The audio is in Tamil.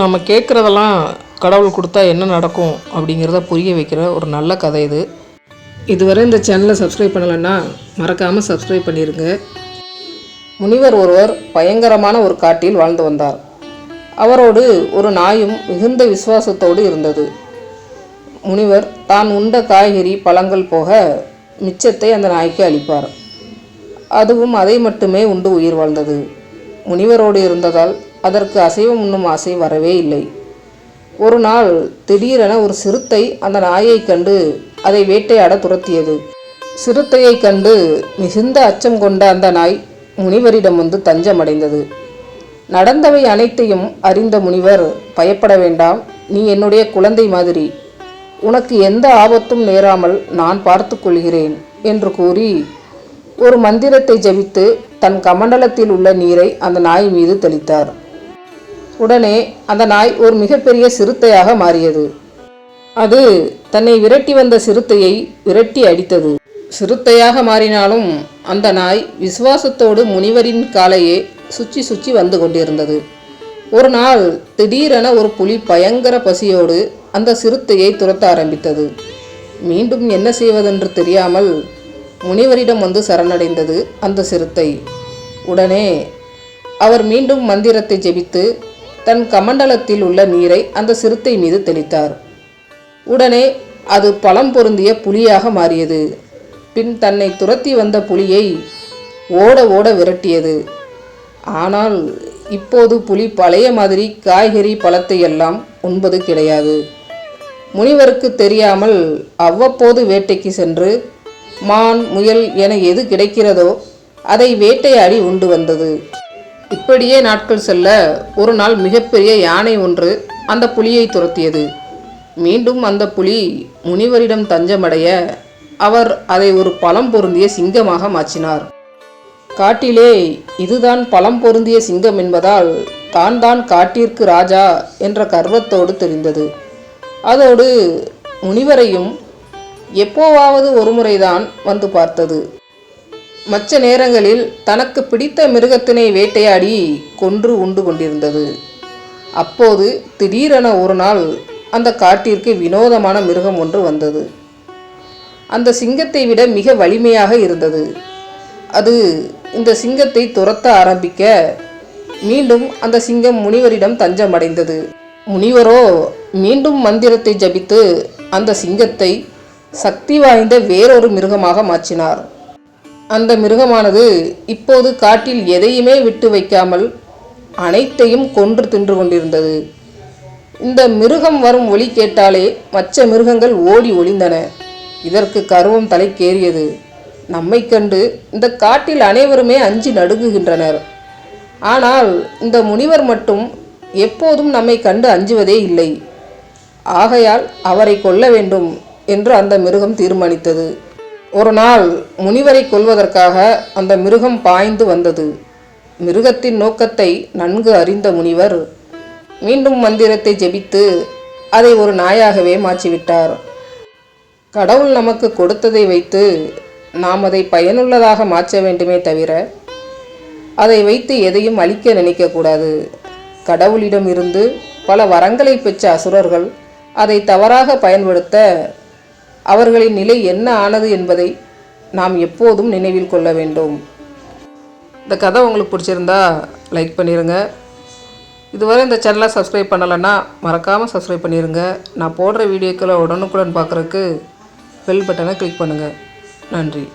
நம்ம கேட்குறதெல்லாம் கடவுள் கொடுத்தா என்ன நடக்கும் அப்படிங்கிறத புரிய வைக்கிற ஒரு நல்ல கதை இது. இதுவரை இந்த சேனலை சப்ஸ்கிரைப் பண்ணலைன்னா மறக்காமல் சப்ஸ்கிரைப் பண்ணிடுங்க முனிவர் ஒருவர் பயங்கரமான ஒரு காட்டில் வாழ்ந்து வந்தார். அவரோடு ஒரு நாயும் மிகுந்த விசுவாசத்தோடு இருந்தது. முனிவர் தான் உண்ட காய்கறி பழங்கள் போக மிச்சத்தை அந்த நாய்க்கு அளிப்பார். அதுவும் அதை மட்டுமே உண்டு உயிர் வாழ்ந்தது. முனிவரோடு இருந்ததால் அதற்கு அசைவம் உண்ணும் ஆசை வரவே இல்லை. ஒரு நாள் திடீரென ஒரு சிறுத்தை அந்த நாயைக் கண்டு அதை வேட்டையாட துரத்தியது. சிறுத்தையைக் கண்டு மிகுந்த அச்சம் கொண்ட அந்த நாய் முனிவரிடம் வந்து தஞ்சமடைந்தது. நடந்தவை அனைத்தையும் அறிந்த முனிவர் பயப்பட வேண்டாம் நீ என்னுடைய குழந்தை மாதிரி. உனக்கு எந்த ஆபத்தும் நேராமல் நான் பார்த்து கொள்கிறேன் என்று கூறி ஒரு மந்திரத்தை ஜபித்து தன் கமண்டலத்தில் உள்ள நீரை அந்த நாய் மீது தெளித்தார். உடனே அந்த நாய் ஒரு மிகப்பெரிய சிறுத்தையாக மாறியது. அது தன்னை விரட்டி வந்த சிறுத்தையை விரட்டி அடித்தது. சிறுத்தையாக மாறினாலும் அந்த நாய் விசுவாசத்தோடு முனிவரின் காலையே சுற்றி சுற்றி வந்து கொண்டிருந்தது. ஒரு நாள் திடீரென ஒரு புலி பயங்கர பசியோடு அந்த சிறுத்தையை துரத்த ஆரம்பித்தது. மீண்டும் என்ன செய்வதென்று தெரியாமல் முனிவரிடம் வந்து சரணடைந்தது அந்த சிறுத்தை. உடனே அவர் மீண்டும் மந்திரத்தை ஜெபித்து தன் கமண்டலத்தில் உள்ள நீரை அந்த சிறுத்தை மீது தெளித்தார். உடனே அது பழம் பொருந்திய புலியாக மாறியது. பின் தன்னை துரத்தி வந்த புலியை ஓட ஓட விரட்டியது. ஆனால் இப்போது புலி பழைய மாதிரி காய்கறி பழத்தை எல்லாம் உண்பது கிடையாது. முனிவருக்கு தெரியாமல் அவ்வப்போது வேட்டைக்கு சென்று மான் முயல் என எது கிடைக்கிறதோ அதை வேட்டையாடி உண்டு வந்தது. இப்படியே நாட்கள் செல்ல ஒரு நாள் மிகப்பெரிய யானை ஒன்று அந்த புலியை துரத்தியது. மீண்டும் அந்த புலி முனிவரிடம் தஞ்சமடைய அவர் அதை ஒரு பழம் பொருந்திய சிங்கமாக மாற்றினார். காட்டிலே இதுதான் பழம் பொருந்திய சிங்கம் என்பதால் தான் தான் காட்டிற்கு ராஜா என்ற கர்வத்தோடு தெரிந்தது. அதோடு முனிவரையும் எப்போவாவது ஒருமுறைதான் வந்து பார்த்தது. மற்ற நேரங்களில் தனக்கு பிடித்த மிருகத்தினை வேட்டையாடி கொன்று உண்டு கொண்டிருந்தது. அப்போது திடீரென ஒரு நாள் அந்த காட்டிற்கு வினோதமான மிருகம் ஒன்று வந்தது. அந்த சிங்கத்தை விட மிக வலிமையாக இருந்தது. அது இந்த சிங்கத்தை துரத்த ஆரம்பிக்க மீண்டும் அந்த சிங்கம் முனிவரிடம் தஞ்சமடைந்தது. முனிவரோ மீண்டும் மந்திரத்தை ஜபித்து அந்த சிங்கத்தை சக்தி வாய்ந்த வேறொரு மிருகமாக மாற்றினார். அந்த மிருகமானது இப்போது காட்டில் எதையுமே விட்டு வைக்காமல் அனைத்தையும் கொன்று தின்று கொண்டிருந்தது. இந்த மிருகம் வரும் ஒலி கேட்டாலே மற்ற மிருகங்கள் ஓடி ஒளிந்தன. இதற்கு கருவம் தலைக்கேறியது. நம்மை கண்டு இந்த காட்டில் அனைவருமே அஞ்சி நடுங்குகின்றனர். ஆனால் இந்த முனிவர் மட்டும் எப்போதும் நம்மை கண்டு அஞ்சுவதே இல்லை. ஆகையால் அவரை கொல்ல வேண்டும் என்று அந்த மிருகம் தீர்மானித்தது. ஒரு நாள் முனிவரை கொல்வதற்காக அந்த மிருகம் பாய்ந்து வந்தது. மிருகத்தின் நோக்கத்தை நன்கு அறிந்த முனிவர் மீண்டும் மந்திரத்தை ஜெபித்து அதை ஒரு நாயாகவே மாற்றிவிட்டார். கடவுள் நமக்கு கொடுத்ததை வைத்து நாம் அதை பயனுள்ளதாக மாற்ற வேண்டுமே தவிர அதை வைத்து எதையும் அழிக்க நினைக்கக்கூடாது. கடவுளிடம் இருந்து பல வரங்களை பெற்ற அசுரர்கள் அதை தவறாக பயன்படுத்த அவர்களின் நிலை என்ன ஆனது என்பதை நாம் எப்போதும் நினைவில் கொள்ள வேண்டும். இந்த கதை உங்களுக்கு பிடிச்சிருந்தா லைக் பண்ணிடுங்க இதுவரை இந்த சேனலை சப்ஸ்கிரைப் பண்ணலைன்னா மறக்காமல் சப்ஸ்கிரைப் பண்ணிடுங்க நான் போடுற வீடியோக்களை உடனுக்குடன் பார்க்குறதுக்கு பெல் பட்டனை கிளிக் பண்ணுங்கள் நன்றி.